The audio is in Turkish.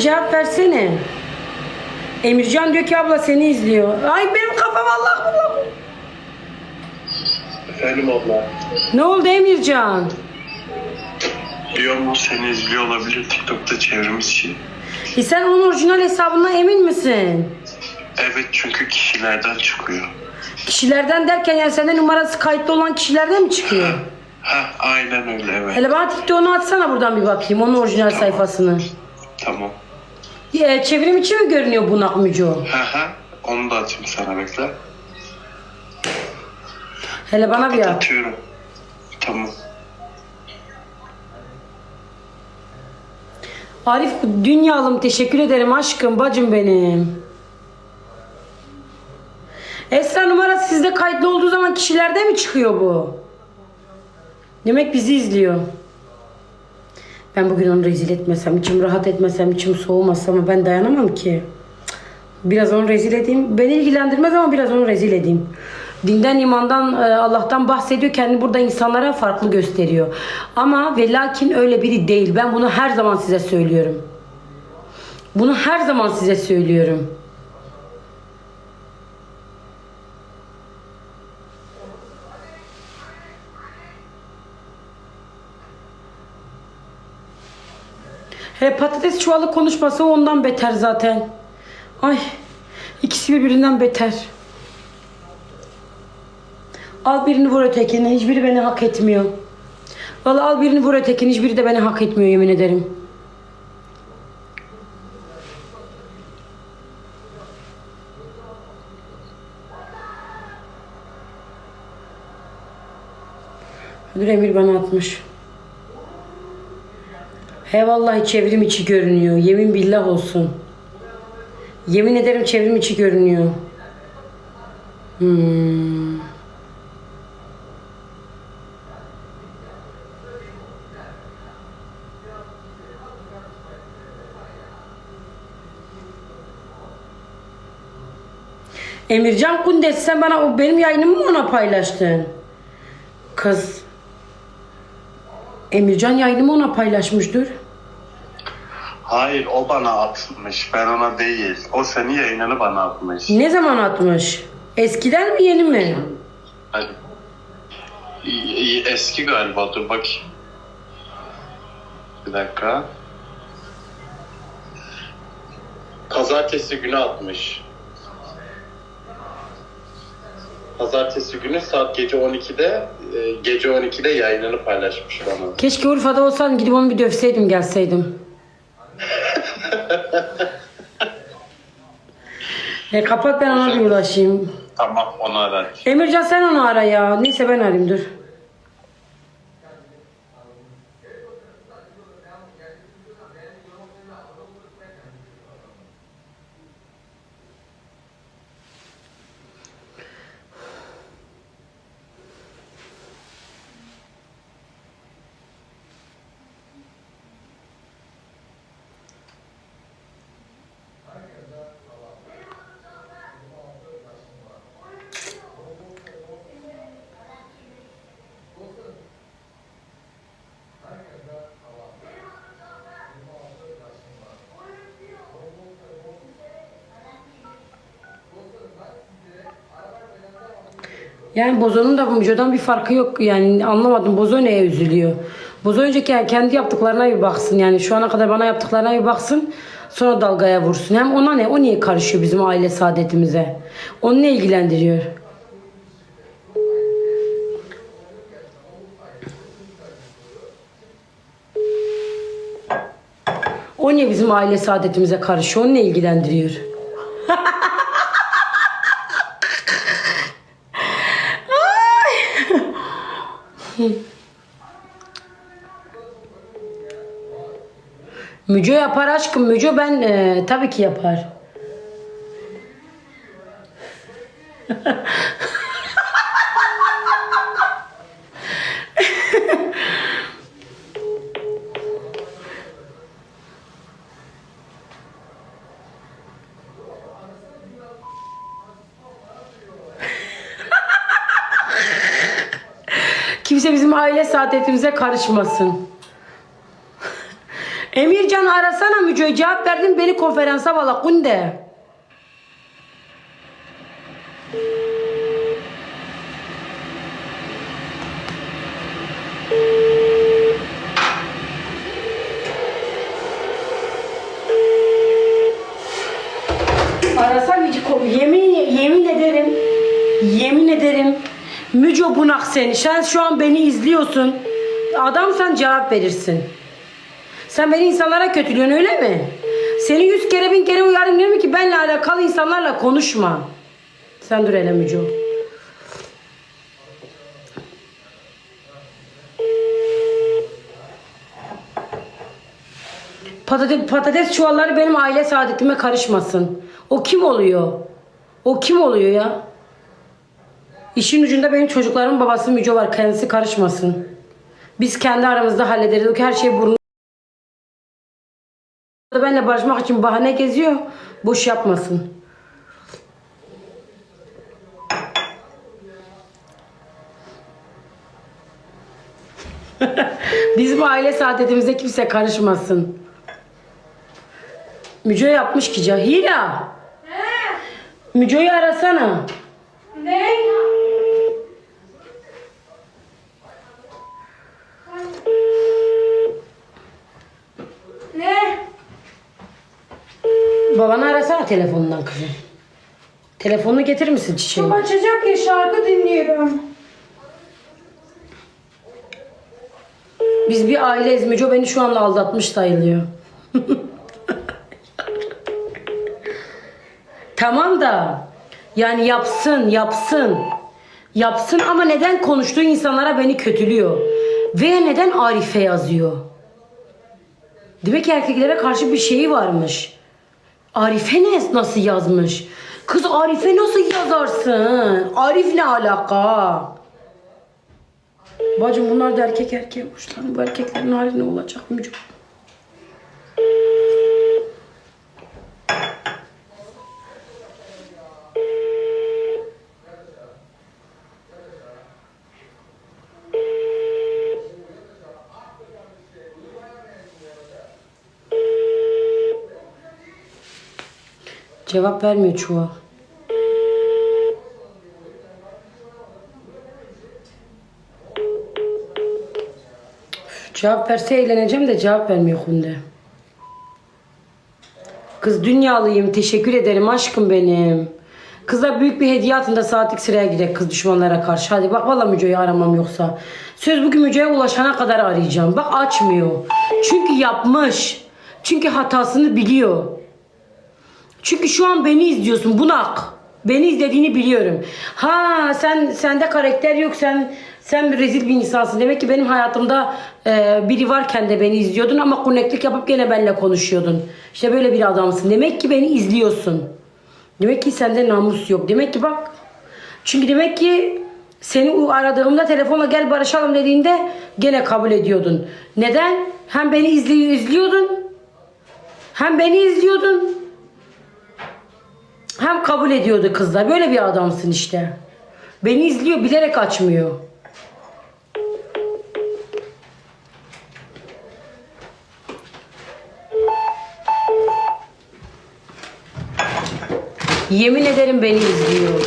cevap versene. Emircan diyor ki abla seni izliyor. Ay benim kafam Allah Allah. Efendim abla. Ne oldu Emircan? Diyor mu seni izliyor olabilir TikTok'ta çevrimiz için. E sen onun orijinal hesabından emin misin? Evet çünkü kişilerden çıkıyor. Kişilerden derken yani sende numarası kayıtlı olan kişilerden mi çıkıyor? Ha aynen öyle evet. Hele bana TikTok'unu atsana buradan bir bakayım onun orijinal sayfasını. Tamam. E, çevrim içi mi görünüyor bunak Müco? Ha ha onu da atayım sana bekle. Hele bana bir at. Atıyorum. Tamam. Arif dünyalım teşekkür ederim aşkım bacım benim. Esra numarası sizde kayıtlı olduğu zaman kişilerde mi çıkıyor bu? Demek bizi izliyor. Ben bugün onu rezil etmesem, içim rahat etmesem, içim soğumasa ama ben dayanamam ki. Biraz onu rezil edeyim. Beni ilgilendirmez ama biraz onu rezil edeyim. Dinden, imandan, e, Allah'tan bahsediyor. Kendini burada insanlara farklı gösteriyor. Ama ve lakin öyle biri değil. Ben bunu her zaman size söylüyorum. Bunu her zaman size söylüyorum. He patates çuvalı konuşması ondan beter zaten. Ay ikisi birbirinden beter. Al birini vur ötekini. Hiçbiri beni hak etmiyor. Vallahi al birini vur ötekini. Hiçbiri de beni hak etmiyor yemin ederim. Dur Emir bana atmış. He vallahi çevrim içi görünüyor. Yemin billah olsun. Yemin ederim çevrim içi görünüyor. Hmm. Emircan Kundes sen bana o benim yayınımı mı ona paylaştın? Kız. Emircan yayınımı ona paylaşmıştır. Hayır o bana atmış. Ben ona değil. O senin yayınını bana atmış. Ne zaman atmış? Eskiden mi yeni mi? Hadi. Eski galiba dur bakayım. Bir dakika. Pazartesi günü atmış. Pazartesi günü saat gece 12'de e, gece 12'de yayınını paylaşmış bana. Keşke Urfa'da olsam gidip onu bir dövseydim gelseydim. e kapat ben ona bir ulaşayım. Tamam onu ara. Emircan sen onu ara ya. Neyse ben arayayım dur. Yani Bozo'nun da bu Müjo'dan bir farkı yok. Yani anlamadım. Bozo neye üzülüyor? Bozo önceki yani kendi yaptıklarına bir baksın. Yani şu ana kadar bana yaptıklarına bir baksın. Sonra dalgaya vursun. Hem ona ne? O niye karışıyor bizim aile saadetimize? Onu ne ilgilendiriyor? O niye bizim aile saadetimize karışıyor? Onu ne ilgilendiriyor? Müco yapar aşkım. Müco ben e, tabii ki yapar. Kimse bizim aile saadetimize karışmasın. Emircan arasana Müco'yu cevap verdin beni konferansa valla kunde. Arasam yemin yemin ederim yemin ederim Müco bunak seni. Sen şu an beni izliyorsun. Adamsan cevap verirsin. Sen beni insanlara kötülüyorsun öyle mi? Seni yüz kere bin kere uyarım diyorum ki benle alakalı insanlarla konuşma. Sen dur hele Müco. Patates, patates çuvalları benim aile saadetime karışmasın. O kim oluyor? O kim oluyor ya? İşin ucunda benim çocuklarımın babası Müco var. Kendisi karışmasın. Biz kendi aramızda hallederiz. Her şey burnu benimle barışmak için bahane geziyor. Boş yapmasın. Bizim aile saadetimize kimse karışmasın. Müco yapmış ki Cahira. Müco'yu arasana. Ne? Babanı arasana telefonundan kızım. Telefonunu getirir misin çiçeği? Çok açacak ya şarkı dinliyorum. Biz bir aileyiz. Müco beni şu anda aldatmış sayılıyor. tamam da yani yapsın yapsın. Yapsın ama neden konuştuğu insanlara beni kötülüyor? Ve neden Arife yazıyor? Demek ki erkeklere karşı bir şeyi varmış. Arife ne nasıl yazmış? Kız Arife nasıl yazarsın? Arif ne alaka? Bacım bunlar da erkek erkeğe hoşlanıyor. Bu erkeklerin hali ne olacak Mücüm? Cevap vermiyor çuval. Cevap verse eğleneceğim de cevap vermiyor Hunde. Kız dünyalıyım. Teşekkür ederim aşkım benim. Kıza büyük bir hediye atın da saatlik sıraya girek kız düşmanlara karşı. Hadi bak valla Müco'yu aramam yoksa. Söz bugün Müco'ya ulaşana kadar arayacağım. Bak açmıyor. Çünkü yapmış. Çünkü hatasını biliyor. Çünkü şu an beni izliyorsun bunak. Beni izlediğini biliyorum. Ha sen sende karakter yok. Sen sen bir rezil bir insansın. Demek ki benim hayatımda e, biri varken de beni izliyordun ama kurneklik yapıp gene benimle konuşuyordun. İşte böyle bir adamsın. Demek ki beni izliyorsun. Demek ki sende namus yok. Demek ki bak. Çünkü demek ki seni aradığımda telefonla gel barışalım dediğinde gene kabul ediyordun. Neden? Hem beni izliyor, izliyordun. Hem beni izliyordun. Hem kabul ediyordu kızlar. Böyle bir adamsın işte. Beni izliyor bilerek açmıyor. Yemin ederim beni izliyor.